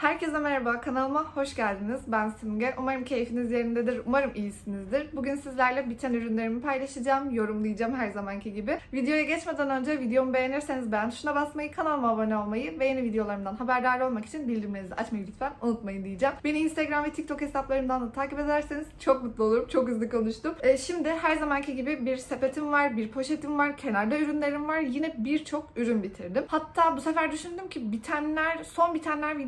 Herkese merhaba, kanalıma hoş geldiniz. Ben Simge. Umarım keyfiniz yerindedir, umarım iyisinizdir. Bugün sizlerle biten ürünlerimi paylaşacağım, yorumlayacağım her zamanki gibi. Videoya geçmeden önce videomu beğenirseniz beğen tuşuna basmayı, kanalıma abone olmayı ve yeni videolarımdan haberdar olmak için bildirimlerinizi açmayı lütfen unutmayın diyeceğim. Beni Instagram ve TikTok hesaplarımdan da takip ederseniz çok mutlu olurum. Çok hızlı konuştum. Ee, şimdi her zamanki gibi bir sepetim var, bir poşetim var, kenarda ürünlerim var. Yine birçok ürün bitirdim. Hatta bu sefer düşündüm ki bitenler, son bitenler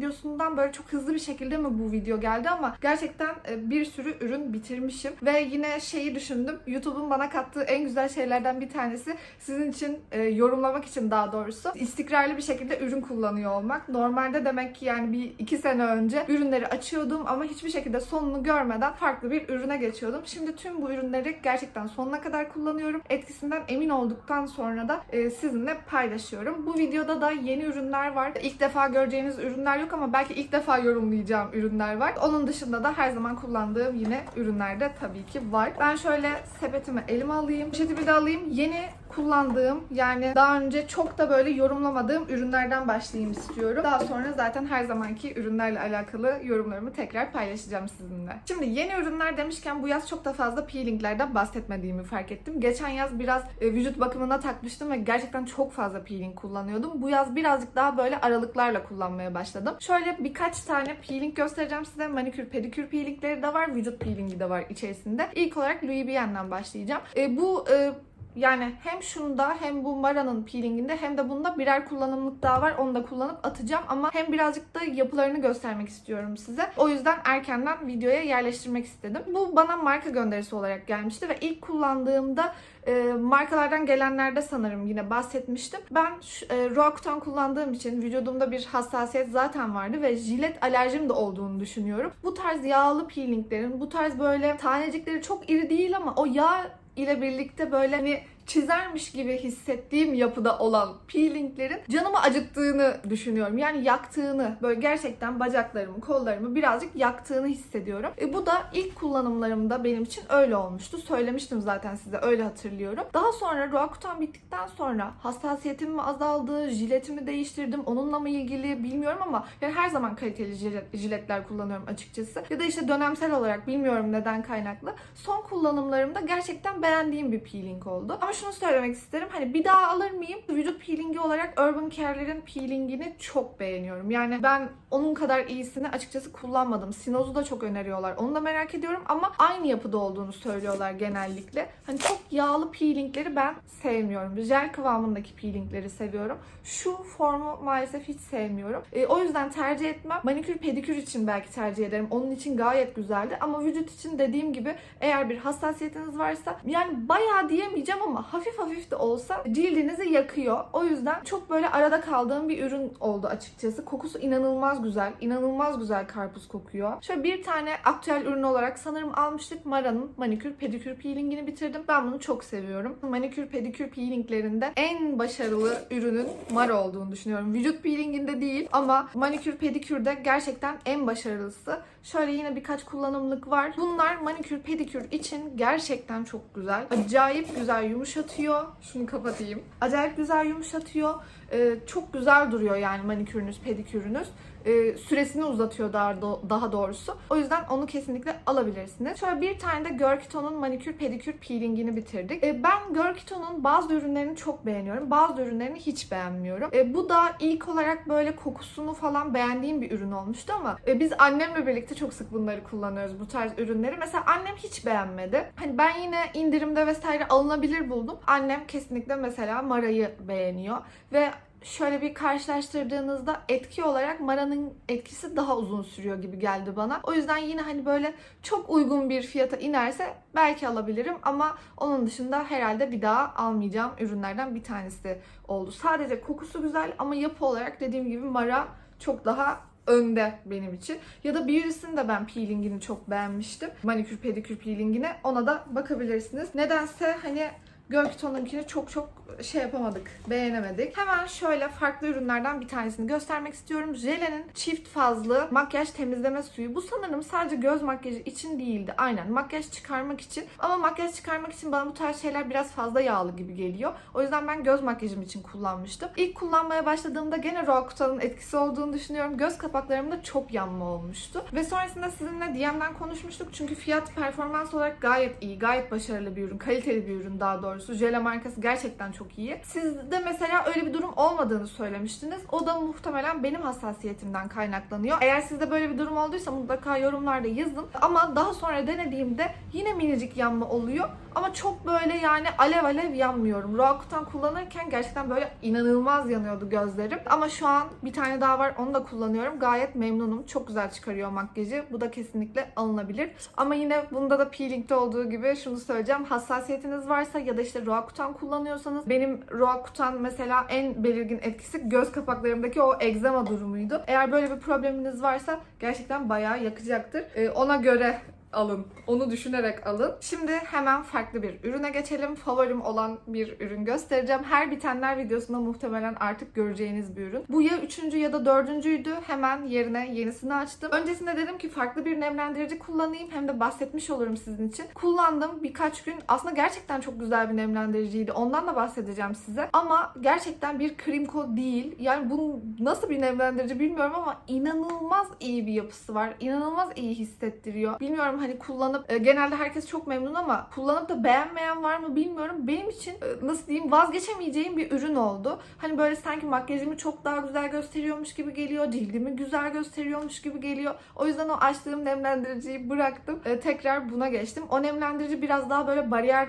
videosundan böyle çok hızlı bir şekilde mi bu video geldi ama gerçekten e, bir sürü ürün bitirmişim. Ve yine şeyi düşündüm. YouTube'un bana kattığı en güzel şeylerden bir tanesi sizin için e, yorumlamak için daha doğrusu istikrarlı bir şekilde ürün kullanıyor olmak. Normalde demek ki yani bir iki sene önce ürünleri açıyordum ama hiçbir şekilde sonunu görmeden farklı bir ürüne geçiyordum. Şimdi tüm bu ürünleri gerçekten sonuna kadar kullanıyorum. Etkisinden emin olduktan sonra da e, sizinle paylaşıyorum. Bu videoda da yeni ürünler var. İlk defa göreceğiniz ürünler yok ama belki ilk defa yorumlayacağım ürünler var. Onun dışında da her zaman kullandığım yine ürünler de tabii ki var. Ben şöyle sepetimi elime alayım. Poşetimi de alayım. Yeni kullandığım yani daha önce çok da böyle yorumlamadığım ürünlerden başlayayım istiyorum. Daha sonra zaten her zamanki ürünlerle alakalı yorumlarımı tekrar paylaşacağım sizinle. Şimdi yeni ürünler demişken bu yaz çok da fazla peelinglerden bahsetmediğimi fark ettim. Geçen yaz biraz e, vücut bakımına takmıştım ve gerçekten çok fazla peeling kullanıyordum. Bu yaz birazcık daha böyle aralıklarla kullanmaya başladım. Şöyle birkaç tane peeling göstereceğim size. Manikür, pedikür peelingleri de var, vücut peelingi de var içerisinde. İlk olarak Louis Vuitton'dan başlayacağım. E, bu e, yani hem şunda hem bu Mara'nın peelinginde hem de bunda birer kullanımlık daha var. Onu da kullanıp atacağım ama hem birazcık da yapılarını göstermek istiyorum size. O yüzden erkenden videoya yerleştirmek istedim. Bu bana marka gönderisi olarak gelmişti ve ilk kullandığımda e, markalardan gelenlerde sanırım yine bahsetmiştim. Ben e, Roaccutane kullandığım için vücudumda bir hassasiyet zaten vardı ve jilet alerjim de olduğunu düşünüyorum. Bu tarz yağlı peelinglerin, bu tarz böyle tanecikleri çok iri değil ama o yağ ile birlikte böyle hani çizermiş gibi hissettiğim yapıda olan peelinglerin canımı acıttığını düşünüyorum. Yani yaktığını, böyle gerçekten bacaklarımı, kollarımı birazcık yaktığını hissediyorum. E, bu da ilk kullanımlarımda benim için öyle olmuştu. Söylemiştim zaten size, öyle hatırlıyorum. Daha sonra Roaccutane bittikten sonra hassasiyetim mi azaldı, jiletimi değiştirdim, onunla mı ilgili bilmiyorum ama yani her zaman kaliteli jilet- jiletler kullanıyorum açıkçası. Ya da işte dönemsel olarak bilmiyorum neden kaynaklı. Son kullanımlarımda gerçekten beğendiğim bir peeling oldu. Ama şunu söylemek isterim. Hani bir daha alır mıyım? Vücut peelingi olarak Urban Care'lerin peelingini çok beğeniyorum. Yani ben onun kadar iyisini açıkçası kullanmadım. Sinoz'u da çok öneriyorlar. Onu da merak ediyorum ama aynı yapıda olduğunu söylüyorlar genellikle. Hani çok yağlı peelingleri ben sevmiyorum. Jel kıvamındaki peelingleri seviyorum. Şu formu maalesef hiç sevmiyorum. E, o yüzden tercih etmem. Manikür pedikür için belki tercih ederim. Onun için gayet güzeldi. Ama vücut için dediğim gibi eğer bir hassasiyetiniz varsa yani bayağı diyemeyeceğim ama hafif hafif de olsa cildinizi yakıyor. O yüzden çok böyle arada kaldığım bir ürün oldu açıkçası. Kokusu inanılmaz güzel. inanılmaz güzel karpuz kokuyor. Şöyle bir tane aktüel ürün olarak sanırım almıştık. Mara'nın manikür pedikür peelingini bitirdim. Ben bunu çok seviyorum. Manikür pedikür peelinglerinde en başarılı ürünün Mara olduğunu düşünüyorum. Vücut peelinginde değil ama manikür pedikürde gerçekten en başarılısı. Şöyle yine birkaç kullanımlık var. Bunlar manikür pedikür için gerçekten çok güzel. Acayip güzel yumuşatıyor. Şunu kapatayım. Acayip güzel yumuşatıyor. Ee, çok güzel duruyor yani manikürünüz, pedikürünüz. Ee, süresini uzatıyor daha, daha doğrusu. O yüzden onu kesinlikle alabilirsiniz. Şöyle bir tane de Görkito'nun manikür pedikür peelingini bitirdik. Ee, ben Görkito'nun bazı ürünlerini çok beğeniyorum. Bazı ürünlerini hiç beğenmiyorum. Ee, bu da ilk olarak böyle kokusunu falan beğendiğim bir ürün olmuştu ama e, biz annemle birlikte çok sık bunları kullanıyoruz bu tarz ürünleri. Mesela annem hiç beğenmedi. Hani ben yine indirimde vesaire alınabilir buldum. Annem kesinlikle mesela Mara'yı beğeniyor ve şöyle bir karşılaştırdığınızda etki olarak Mara'nın etkisi daha uzun sürüyor gibi geldi bana. O yüzden yine hani böyle çok uygun bir fiyata inerse belki alabilirim ama onun dışında herhalde bir daha almayacağım ürünlerden bir tanesi oldu. Sadece kokusu güzel ama yapı olarak dediğim gibi Mara çok daha önde benim için. Ya da Beauty's'in de ben peelingini çok beğenmiştim. Manikür pedikür peelingine. Ona da bakabilirsiniz. Nedense hani Görküton'unkini çok çok şey yapamadık, beğenemedik. Hemen şöyle farklı ürünlerden bir tanesini göstermek istiyorum. Jele'nin çift fazlı makyaj temizleme suyu. Bu sanırım sadece göz makyajı için değildi. Aynen makyaj çıkarmak için. Ama makyaj çıkarmak için bana bu tarz şeyler biraz fazla yağlı gibi geliyor. O yüzden ben göz makyajım için kullanmıştım. İlk kullanmaya başladığımda gene Roaccuta'nın etkisi olduğunu düşünüyorum. Göz kapaklarımda çok yanma olmuştu. Ve sonrasında sizinle DM'den konuşmuştuk. Çünkü fiyat performans olarak gayet iyi. Gayet başarılı bir ürün. Kaliteli bir ürün daha doğrusu. Jele markası gerçekten çok iyi. Sizde mesela öyle bir durum olmadığını söylemiştiniz. O da muhtemelen benim hassasiyetimden kaynaklanıyor. Eğer sizde böyle bir durum olduysa mutlaka yorumlarda yazın. Ama daha sonra denediğimde yine minicik yanma oluyor. Ama çok böyle yani alev alev yanmıyorum. Roaccuta'nın kullanırken gerçekten böyle inanılmaz yanıyordu gözlerim. Ama şu an bir tane daha var onu da kullanıyorum. Gayet memnunum. Çok güzel çıkarıyor makyajı. Bu da kesinlikle alınabilir. Ama yine bunda da peelingde olduğu gibi şunu söyleyeceğim. Hassasiyetiniz varsa ya da işte Roaccuta'nın kullanıyorsanız benim Roaccuta'nın mesela en belirgin etkisi göz kapaklarımdaki o egzama durumuydu. Eğer böyle bir probleminiz varsa gerçekten bayağı yakacaktır. Ee, ona göre alın. Onu düşünerek alın. Şimdi hemen farklı bir ürüne geçelim. Favorim olan bir ürün göstereceğim. Her bitenler videosunda muhtemelen artık göreceğiniz bir ürün. Bu ya üçüncü ya da dördüncüydü. Hemen yerine yenisini açtım. Öncesinde dedim ki farklı bir nemlendirici kullanayım. Hem de bahsetmiş olurum sizin için. Kullandım birkaç gün. Aslında gerçekten çok güzel bir nemlendiriciydi. Ondan da bahsedeceğim size. Ama gerçekten bir Krimko değil. Yani bu nasıl bir nemlendirici bilmiyorum ama inanılmaz iyi bir yapısı var. İnanılmaz iyi hissettiriyor. Bilmiyorum hani kullanıp e, genelde herkes çok memnun ama kullanıp da beğenmeyen var mı bilmiyorum. Benim için e, nasıl diyeyim vazgeçemeyeceğim bir ürün oldu. Hani böyle sanki makyajımı çok daha güzel gösteriyormuş gibi geliyor. Cildimi güzel gösteriyormuş gibi geliyor. O yüzden o açtığım nemlendiriciyi bıraktım. E, tekrar buna geçtim. O nemlendirici biraz daha böyle bariyer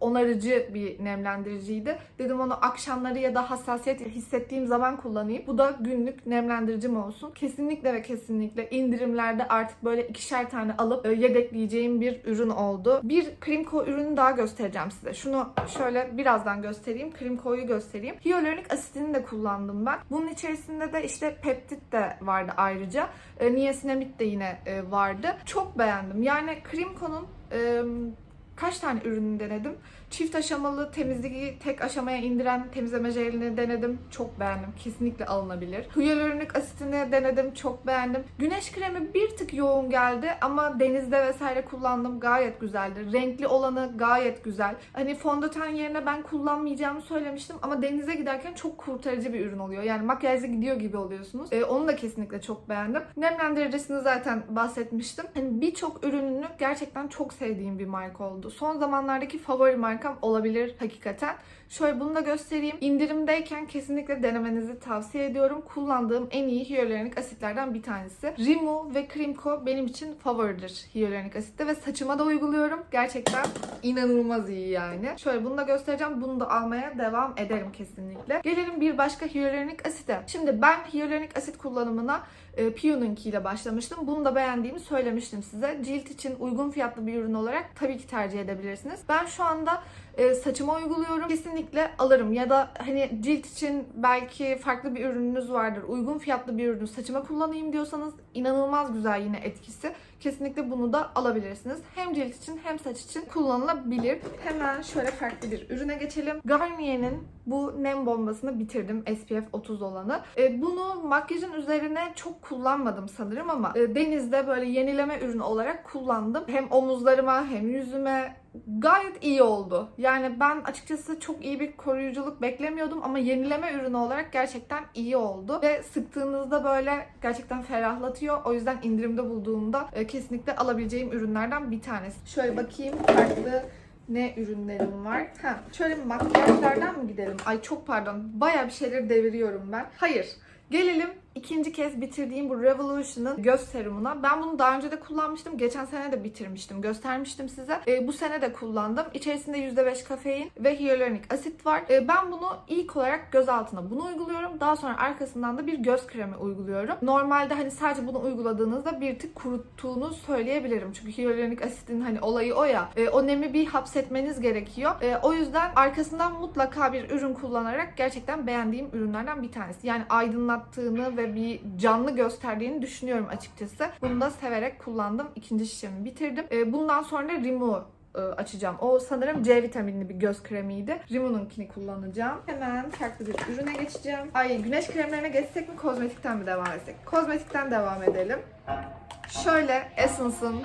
onarıcı bir nemlendiriciydi. Dedim onu akşamları ya da hassasiyet hissettiğim zaman kullanayım. Bu da günlük nemlendiricim olsun. Kesinlikle ve kesinlikle indirimlerde artık böyle ikişer tane alıp yedekleyeceğim bir ürün oldu. Bir Krimko ürünü daha göstereceğim size. Şunu şöyle birazdan göstereyim. Krimko'yu göstereyim. Hyaluronik asitini de kullandım ben. Bunun içerisinde de işte peptit de vardı ayrıca. E, niasinamid de yine e, vardı. Çok beğendim. Yani Krimko'nun e, kaç tane ürünü denedim. Çift aşamalı temizliği tek aşamaya indiren temizleme jelini denedim. Çok beğendim. Kesinlikle alınabilir. Hyaluronik asitini denedim. Çok beğendim. Güneş kremi bir tık yoğun geldi ama denizde vesaire kullandım. Gayet güzeldi. Renkli olanı gayet güzel. Hani fondöten yerine ben kullanmayacağımı söylemiştim ama denize giderken çok kurtarıcı bir ürün oluyor. Yani makyajla gidiyor gibi oluyorsunuz. Ee, onu da kesinlikle çok beğendim. Nemlendiricisini zaten bahsetmiştim. Hani birçok ürününü gerçekten çok sevdiğim bir marka oldu. Son zamanlardaki favori markam olabilir hakikaten. Şöyle bunu da göstereyim. İndirimdeyken kesinlikle denemenizi tavsiye ediyorum. Kullandığım en iyi hyaluronik asitlerden bir tanesi. Rimu ve Krimko benim için favoridir hyaluronik asitte ve saçıma da uyguluyorum. Gerçekten inanılmaz iyi yani. Şöyle bunu da göstereceğim. Bunu da almaya devam ederim kesinlikle. Gelelim bir başka hyaluronik asite. Şimdi ben hyaluronik asit kullanımına e, Piyun'unki ile başlamıştım. Bunu da beğendiğimi söylemiştim size. Cilt için uygun fiyatlı bir ürün olarak tabii ki tercih edebilirsiniz. Ben şu anda e, saçıma uyguluyorum. Kesinlikle alırım. Ya da hani cilt için belki farklı bir ürününüz vardır. Uygun fiyatlı bir ürünü saçıma kullanayım diyorsanız inanılmaz güzel yine etkisi. Kesinlikle bunu da alabilirsiniz. Hem cilt için hem saç için kullanılabilir. Hemen şöyle farklı bir ürüne geçelim. Garnier'in bu nem bombasını bitirdim. SPF 30 olanı. E, bunu makyajın üzerine çok kullanmadım sanırım ama e, denizde böyle yenileme ürünü olarak kullandım. Hem omuzlarıma hem yüzüme gayet iyi oldu. Yani ben açıkçası çok iyi bir koruyuculuk beklemiyordum ama yenileme ürünü olarak gerçekten iyi oldu. Ve sıktığınızda böyle gerçekten ferahlatıyor. O yüzden indirimde bulduğumda e, kesinlikle alabileceğim ürünlerden bir tanesi. Şöyle bakayım farklı ne ürünlerim var? Ha, şöyle makyajlardan mı gidelim? Ay çok pardon. Baya bir şeyleri deviriyorum ben. Hayır. Gelelim ikinci kez bitirdiğim bu Revolution'ın göz serumuna. Ben bunu daha önce de kullanmıştım. Geçen sene de bitirmiştim. Göstermiştim size. E, bu sene de kullandım. İçerisinde %5 kafein ve hyaluronik asit var. E, ben bunu ilk olarak göz altına bunu uyguluyorum. Daha sonra arkasından da bir göz kremi uyguluyorum. Normalde hani sadece bunu uyguladığınızda bir tık kuruttuğunu söyleyebilirim. Çünkü hyaluronik asitin hani olayı o ya. E, o nemi bir hapsetmeniz gerekiyor. E, o yüzden arkasından mutlaka bir ürün kullanarak gerçekten beğendiğim ürünlerden bir tanesi. Yani aydınlattığını ve bir canlı gösterdiğini düşünüyorum açıkçası. Bunu da severek kullandım. İkinci şişemi bitirdim. Ee, Bundan sonra Rimu e, açacağım. O sanırım C vitaminli bir göz kremiydi. Rimmel''unkini kullanacağım. Hemen farklı bir ürüne geçeceğim. Ay güneş kremlerine geçsek mi kozmetikten mi devam etsek? Kozmetikten devam edelim. Şöyle Essence'ın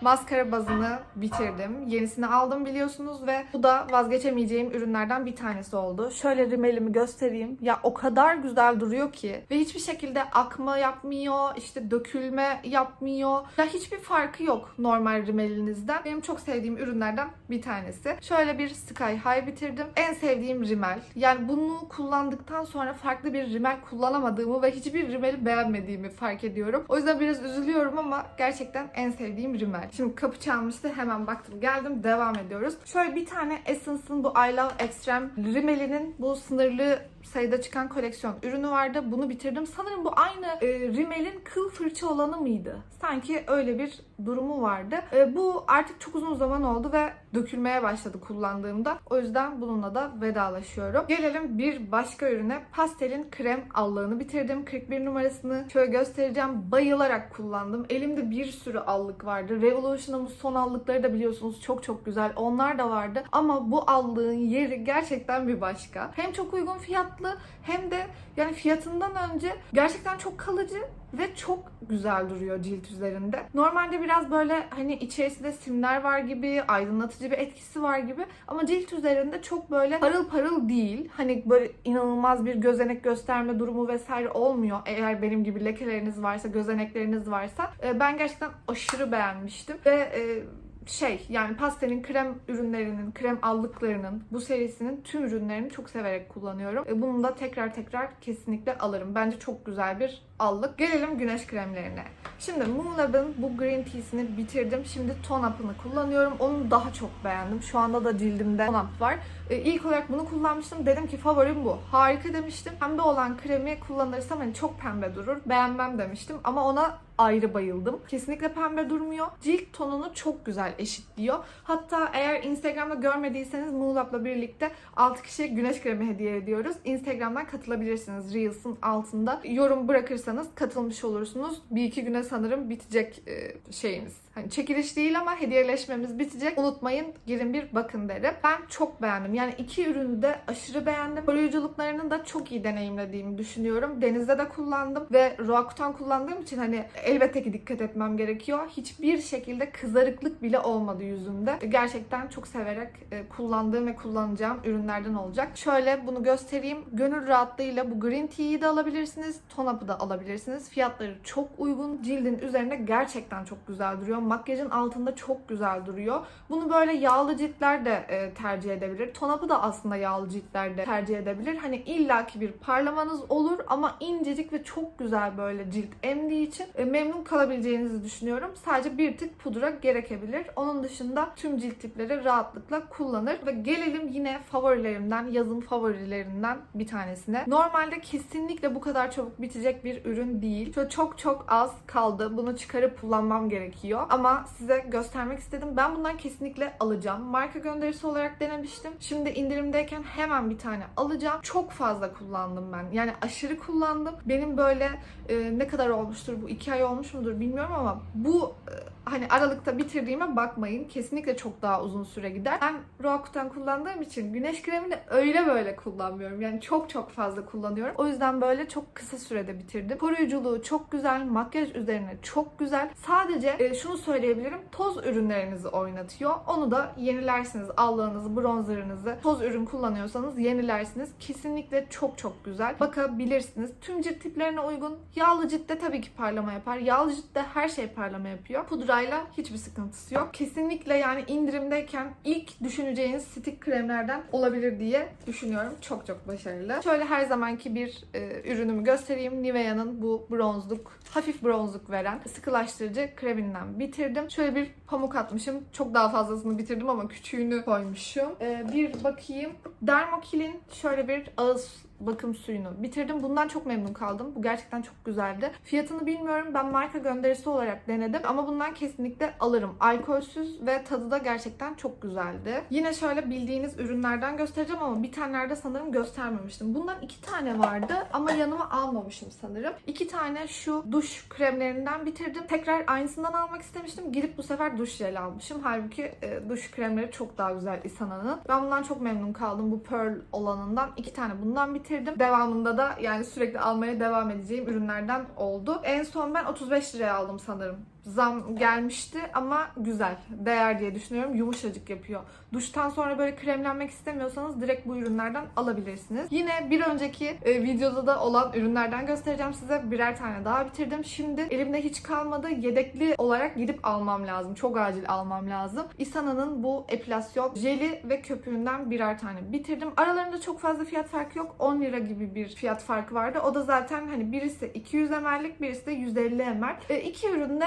maskara bazını bitirdim. Yenisini aldım biliyorsunuz ve bu da vazgeçemeyeceğim ürünlerden bir tanesi oldu. Şöyle rimelimi göstereyim. Ya o kadar güzel duruyor ki ve hiçbir şekilde akma yapmıyor, işte dökülme yapmıyor. Ya hiçbir farkı yok normal rimelinizden. Benim çok sevdiğim ürünlerden bir tanesi. Şöyle bir Sky High bitirdim. En sevdiğim rimel. Yani bunu kullandıktan sonra farklı bir rimel kullanamadığımı ve hiçbir rimeli beğenmediğimi fark ediyorum. O yüzden biraz üzülüyorum ama gerçekten en sevdiğim rimel. Şimdi kapı çalmıştı. Hemen baktım geldim. Devam ediyoruz. Şöyle bir tane Essence'ın bu I Love Extreme rimelinin bu sınırlı sayıda çıkan koleksiyon ürünü vardı. Bunu bitirdim. Sanırım bu aynı e, rimelin kıl fırça olanı mıydı? Sanki öyle bir durumu vardı. E, bu artık çok uzun zaman oldu ve dökülmeye başladı kullandığımda. O yüzden bununla da vedalaşıyorum. Gelelim bir başka ürüne. Pastel'in krem allığını bitirdim. 41 numarasını şöyle göstereceğim. Bayılarak kullandım. Elimde bir sürü allık vardı. Revolution'un son allıkları da biliyorsunuz çok çok güzel. Onlar da vardı. Ama bu allığın yeri gerçekten bir başka. Hem çok uygun fiyatlı hem de yani fiyatından önce gerçekten çok kalıcı ve çok güzel duruyor cilt üzerinde. Normalde biraz böyle hani içerisinde simler var gibi, aydınlatıcı bir etkisi var gibi ama cilt üzerinde çok böyle parıl parıl değil. Hani böyle inanılmaz bir gözenek gösterme durumu vesaire olmuyor. Eğer benim gibi lekeleriniz varsa, gözenekleriniz varsa e, ben gerçekten aşırı beğenmiştim ve e, şey yani pastenin krem ürünlerinin, krem allıklarının bu serisinin tüm ürünlerini çok severek kullanıyorum. E, Bunu da tekrar tekrar kesinlikle alırım. Bence çok güzel bir allık. Gelelim güneş kremlerine. Şimdi Moonlab'ın bu green tea'sini bitirdim. Şimdi tone up'ını kullanıyorum. Onu daha çok beğendim. Şu anda da cildimde tone up var. E, ilk olarak bunu kullanmıştım. Dedim ki favorim bu. Harika demiştim. Pembe olan kremi kullanırsam hani çok pembe durur. Beğenmem demiştim ama ona ayrı bayıldım. Kesinlikle pembe durmuyor. Cilt tonunu çok güzel eşitliyor. Hatta eğer Instagram'da görmediyseniz Moonlab'la birlikte 6 kişiye güneş kremi hediye ediyoruz. Instagram'dan katılabilirsiniz. Reels'ın altında yorum bırakırsanız katılmış olursunuz. Bir iki güne sanırım bitecek e, şeyimiz. Hani çekiliş değil ama hediyeleşmemiz bitecek. Unutmayın girin bir bakın derim. Ben çok beğendim. Yani iki ürünü de aşırı beğendim. Koruyuculuklarını da çok iyi deneyimlediğimi düşünüyorum. Denizde de kullandım ve Roakutan kullandığım için hani elbette ki dikkat etmem gerekiyor. Hiçbir şekilde kızarıklık bile olmadı yüzümde. Gerçekten çok severek e, kullandığım ve kullanacağım ürünlerden olacak. Şöyle bunu göstereyim. Gönül rahatlığıyla bu green tea'yi de alabilirsiniz. Tone up'ı da alabilirsiniz. Fiyatları çok uygun. Cildin üzerinde gerçekten çok güzel duruyor. Makyajın altında çok güzel duruyor. Bunu böyle yağlı ciltler de e, tercih edebilir. Tone up'ı da aslında yağlı ciltler de tercih edebilir. Hani illaki bir parlamanız olur ama incecik ve çok güzel böyle cilt emdiği için e, memnun kalabileceğinizi düşünüyorum. Sadece bir tık pudra gerekebilir. Onun dışında tüm cilt tipleri rahatlıkla kullanır. Ve gelelim yine favorilerimden, yazın favorilerinden bir tanesine. Normalde kesinlikle bu kadar çabuk bitecek bir ürün değil. Şöyle çok çok az kaldı. Bunu çıkarıp kullanmam gerekiyor. Ama size göstermek istedim. Ben bundan kesinlikle alacağım. Marka gönderisi olarak denemiştim. Şimdi indirimdeyken hemen bir tane alacağım. Çok fazla kullandım ben. Yani aşırı kullandım. Benim böyle e, ne kadar olmuştur bu? iki ay olmuş mudur bilmiyorum ama bu e, hani aralıkta bitirdiğime bakmayın. Kesinlikle çok daha uzun süre gider. Ben Roakutan kullandığım için güneş kremini öyle böyle kullanmıyorum. Yani çok çok fazla kullanıyorum. O yüzden böyle çok kısa sürede bitirdim. Koruyuculuğu çok güzel. Makyaj üzerine çok güzel. Sadece e, şunu söyleyebilirim. Toz ürünlerinizi oynatıyor. Onu da yenilersiniz. Allığınızı, bronzerınızı toz ürün kullanıyorsanız yenilersiniz. Kesinlikle çok çok güzel. Bakabilirsiniz. Tüm cilt tiplerine uygun. Yağlı ciltte tabii ki parlama yapar. Yağlı ciltte her şey parlama yapıyor. Pudrayla hiçbir sıkıntısı yok. Kesinlikle yani indirimdeyken ilk düşüneceğiniz stick kremlerden olabilir diye düşünüyorum. Çok çok başarılı. Şöyle her zamanki bir e, ürünümü göstereyim. Nivea'nın bu bronzluk, hafif bronzluk veren sıkılaştırıcı kreminden bitirdim. Şöyle bir pamuk atmışım. Çok daha fazlasını bitirdim ama küçüğünü koymuşum. E, bir bakayım. Dermokil'in şöyle bir ağız bakım suyunu bitirdim. Bundan çok memnun kaldım. Bu gerçekten çok güzeldi. Fiyatını bilmiyorum. Ben marka gönderisi olarak denedim. Ama bundan kesinlikle alırım. Alkolsüz ve tadı da gerçekten çok güzeldi. Yine şöyle bildiğiniz ürünlerden göstereceğim ama bir tanelerde sanırım göstermemiştim. Bundan iki tane vardı ama yanıma almamışım sanırım. İki tane şu duş kremlerinden bitirdim. Tekrar aynısından almak istemiştim. Gidip bu sefer duş jeli almışım. Halbuki e, duş kremleri çok daha güzel Isana'nın. Ben bundan çok memnun kaldım. Bu Pearl olanından. iki tane bundan bitirdim. Devamında da yani sürekli almaya devam edeceğim ürünlerden oldu. En son ben 35 liraya aldım sanırım. Zam gelmişti ama güzel. Değer diye düşünüyorum. Yumuşacık yapıyor. Duştan sonra böyle kremlenmek istemiyorsanız direkt bu ürünlerden alabilirsiniz. Yine bir önceki e, videoda da olan ürünlerden göstereceğim size. Birer tane daha bitirdim. Şimdi elimde hiç kalmadı. Yedekli olarak gidip almam lazım. Çok acil almam lazım. Isana'nın bu epilasyon jeli ve köpüğünden birer tane bitirdim. Aralarında çok fazla fiyat farkı yok. 10 lira gibi bir fiyat farkı vardı. O da zaten hani birisi 200 ml'lik birisi de 150 ml. E, iki ürün de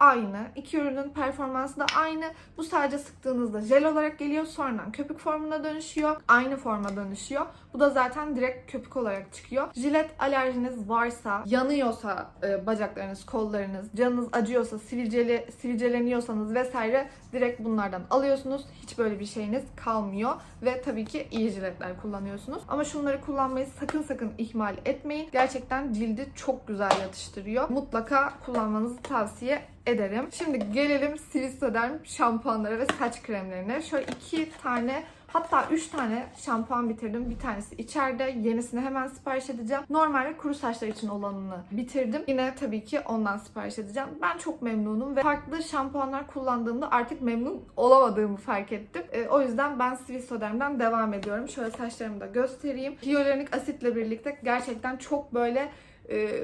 aynı. İki ürünün performansı da aynı. Bu sadece sıktığınızda jel olarak geliyor. Sonradan köpük formuna dönüşüyor. Aynı forma dönüşüyor. Bu da zaten direkt köpük olarak çıkıyor. Jilet alerjiniz varsa, yanıyorsa e, bacaklarınız, kollarınız, canınız acıyorsa, sivilceli, sivilceleniyorsanız vesaire direkt bunlardan alıyorsunuz. Hiç böyle bir şeyiniz kalmıyor. Ve tabii ki iyi jiletler kullanıyorsunuz. Ama şunları kullanmayı sakın sakın ihmal etmeyin. Gerçekten cildi çok güzel yatıştırıyor. Mutlaka kullanmanızı tavsiye ederim. Şimdi gelelim Silisoderm şampuanlara ve saç kremlerine. Şöyle iki tane Hatta 3 tane şampuan bitirdim. Bir tanesi içeride. Yenisini hemen sipariş edeceğim. Normalde kuru saçlar için olanını bitirdim. Yine tabii ki ondan sipariş edeceğim. Ben çok memnunum ve farklı şampuanlar kullandığımda artık memnun olamadığımı fark ettim. E, o yüzden ben Swissoderm'den devam ediyorum. Şöyle saçlarımı da göstereyim. Hyaluronik asitle birlikte gerçekten çok böyle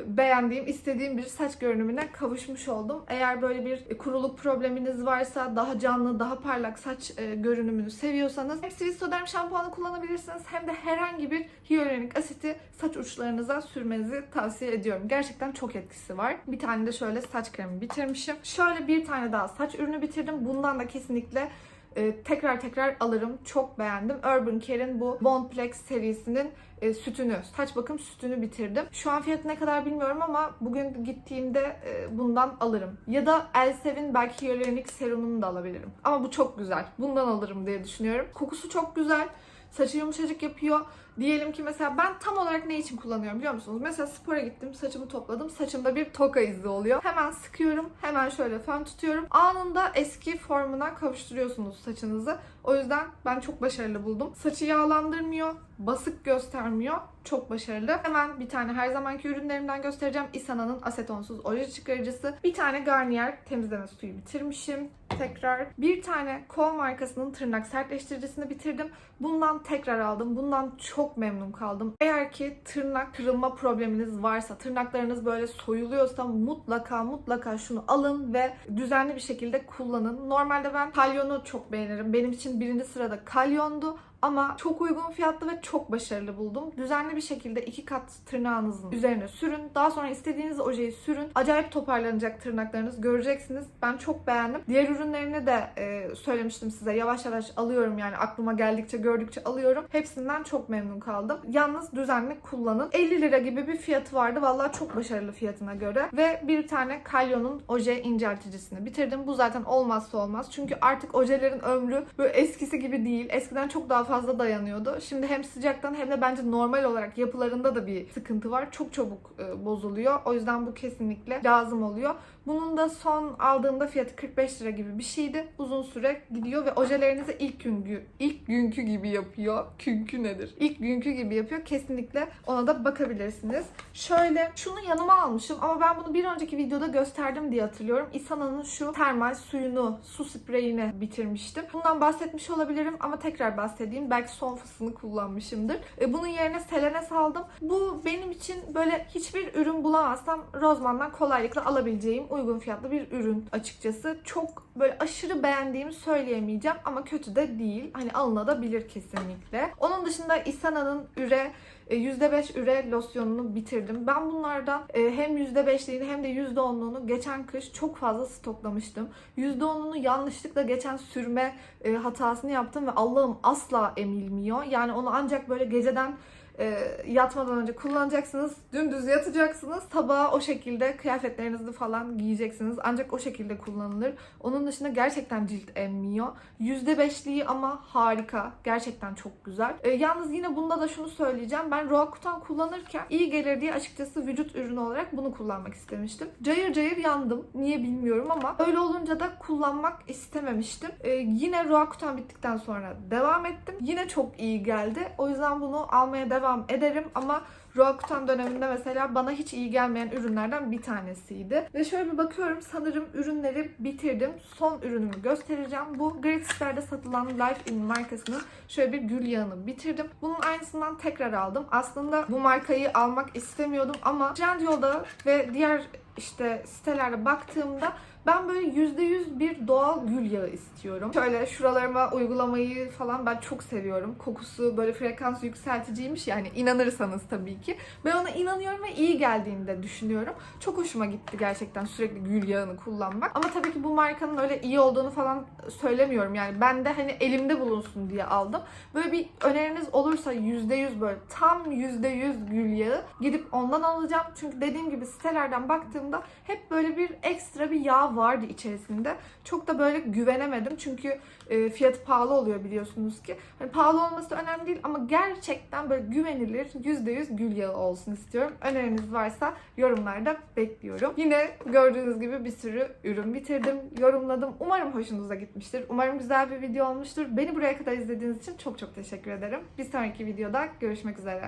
beğendiğim, istediğim bir saç görünümüne kavuşmuş oldum. Eğer böyle bir kuruluk probleminiz varsa, daha canlı, daha parlak saç e, görünümünü seviyorsanız hem Swissoderm şampuanı kullanabilirsiniz hem de herhangi bir hyaluronik asiti saç uçlarınıza sürmenizi tavsiye ediyorum. Gerçekten çok etkisi var. Bir tane de şöyle saç kremi bitirmişim. Şöyle bir tane daha saç ürünü bitirdim. Bundan da kesinlikle e, tekrar tekrar alırım. Çok beğendim. Urban Care'in bu Bondplex serisinin e, sütünü, saç bakım sütünü bitirdim. Şu an fiyatı ne kadar bilmiyorum ama bugün gittiğimde e, bundan alırım. Ya da Elsev'in belki hyaluronik serumunu da alabilirim. Ama bu çok güzel. Bundan alırım diye düşünüyorum. Kokusu çok güzel. Saçı yumuşacık yapıyor. Diyelim ki mesela ben tam olarak ne için kullanıyorum biliyor musunuz? Mesela spora gittim, saçımı topladım. Saçımda bir toka izi oluyor. Hemen sıkıyorum, hemen şöyle fön tutuyorum. Anında eski formuna kavuşturuyorsunuz saçınızı. O yüzden ben çok başarılı buldum. Saçı yağlandırmıyor, basık göstermiyor. Çok başarılı. Hemen bir tane her zamanki ürünlerimden göstereceğim. Isana'nın asetonsuz oje çıkarıcısı. Bir tane Garnier temizleme suyu bitirmişim. Tekrar bir tane Kol markasının tırnak sertleştiricisini bitirdim. Bundan tekrar aldım. Bundan çok memnun kaldım. Eğer ki tırnak kırılma probleminiz varsa, tırnaklarınız böyle soyuluyorsa mutlaka mutlaka şunu alın ve düzenli bir şekilde kullanın. Normalde ben kalyonu çok beğenirim. Benim için birinci sırada kalyondu ama çok uygun fiyatlı ve çok başarılı buldum. Düzenli bir şekilde iki kat tırnağınızın üzerine sürün. Daha sonra istediğiniz ojeyi sürün. Acayip toparlanacak tırnaklarınız göreceksiniz. Ben çok beğendim. Diğer ürünlerini de e, söylemiştim size. Yavaş yavaş alıyorum yani aklıma geldikçe gördükçe alıyorum. Hepsinden çok memnun kaldım. Yalnız düzenli kullanın. 50 lira gibi bir fiyatı vardı. Vallahi çok başarılı fiyatına göre. Ve bir tane Kalyon'un oje incelticisini bitirdim. Bu zaten olmazsa olmaz. Çünkü artık ojelerin ömrü böyle eskisi gibi değil. Eskiden çok daha fazla dayanıyordu. Şimdi hem sıcaktan hem de bence normal olarak yapılarında da bir sıkıntı var. Çok çabuk e, bozuluyor. O yüzden bu kesinlikle lazım oluyor. Bunun da son aldığımda fiyatı 45 lira gibi bir şeydi. Uzun süre gidiyor ve ojelerinizi ilk günkü ilk günkü gibi yapıyor. Künkü nedir? İlk günkü gibi yapıyor. Kesinlikle ona da bakabilirsiniz. Şöyle şunu yanıma almışım ama ben bunu bir önceki videoda gösterdim diye hatırlıyorum. Isana'nın şu termal suyunu, su spreyini bitirmiştim. Bundan bahsetmiş olabilirim ama tekrar bahsedeyim. Belki son fısını kullanmışımdır. E, bunun yerine Selenes aldım. Bu benim için böyle hiçbir ürün bulamazsam Rozman'dan kolaylıkla alabileceğim uygun fiyatlı bir ürün açıkçası. Çok böyle aşırı beğendiğimi söyleyemeyeceğim ama kötü de değil. Hani alınabilir kesinlikle. Onun dışında Isana'nın üre %5 üre losyonunu bitirdim. Ben bunlardan e, hem %5'liğini hem de %10'luğunu geçen kış çok fazla stoklamıştım. %10'unu yanlışlıkla geçen sürme e, hatasını yaptım ve Allah'ım asla emilmiyor. Yani onu ancak böyle geceden e, yatmadan önce kullanacaksınız. Dümdüz yatacaksınız. Sabaha o şekilde kıyafetlerinizi falan giyeceksiniz. Ancak o şekilde kullanılır. Onun dışında gerçekten cilt emmiyor. %5'liği ama harika. Gerçekten çok güzel. E, yalnız yine bunda da şunu söyleyeceğim. Ben Roacutan kullanırken iyi gelir diye açıkçası vücut ürünü olarak bunu kullanmak istemiştim. Cayır cayır yandım. Niye bilmiyorum ama öyle olunca da kullanmak istememiştim. E, yine Roacutan bittikten sonra devam ettim. Yine çok iyi geldi. O yüzden bunu almaya devam ederim ama Roacutan döneminde mesela bana hiç iyi gelmeyen ürünlerden bir tanesiydi. Ve şöyle bir bakıyorum sanırım ürünleri bitirdim. Son ürünümü göstereceğim. Bu Gratis'lerde satılan Life In markasının şöyle bir gül yağını bitirdim. Bunun aynısından tekrar aldım. Aslında bu markayı almak istemiyordum ama Trendyol'da ve diğer işte sitelerde baktığımda ben böyle %100 bir doğal gül yağı istiyorum. Şöyle şuralarıma uygulamayı falan ben çok seviyorum. Kokusu böyle frekans yükselticiymiş yani inanırsanız tabii ki. Ben ona inanıyorum ve iyi geldiğini de düşünüyorum. Çok hoşuma gitti gerçekten sürekli gül yağını kullanmak. Ama tabii ki bu markanın öyle iyi olduğunu falan söylemiyorum. Yani ben de hani elimde bulunsun diye aldım. Böyle bir öneriniz olursa %100 böyle tam %100 gül yağı gidip ondan alacağım. Çünkü dediğim gibi sitelerden baktığımda hep böyle bir ekstra bir yağ vardı içerisinde. Çok da böyle güvenemedim. Çünkü e, fiyatı pahalı oluyor biliyorsunuz ki. Hani pahalı olması önemli değil ama gerçekten böyle güvenilir %100 gül yağı olsun istiyorum. Öneriniz varsa yorumlarda bekliyorum. Yine gördüğünüz gibi bir sürü ürün bitirdim, yorumladım. Umarım hoşunuza gitmiştir. Umarım güzel bir video olmuştur. Beni buraya kadar izlediğiniz için çok çok teşekkür ederim. Bir sonraki videoda görüşmek üzere.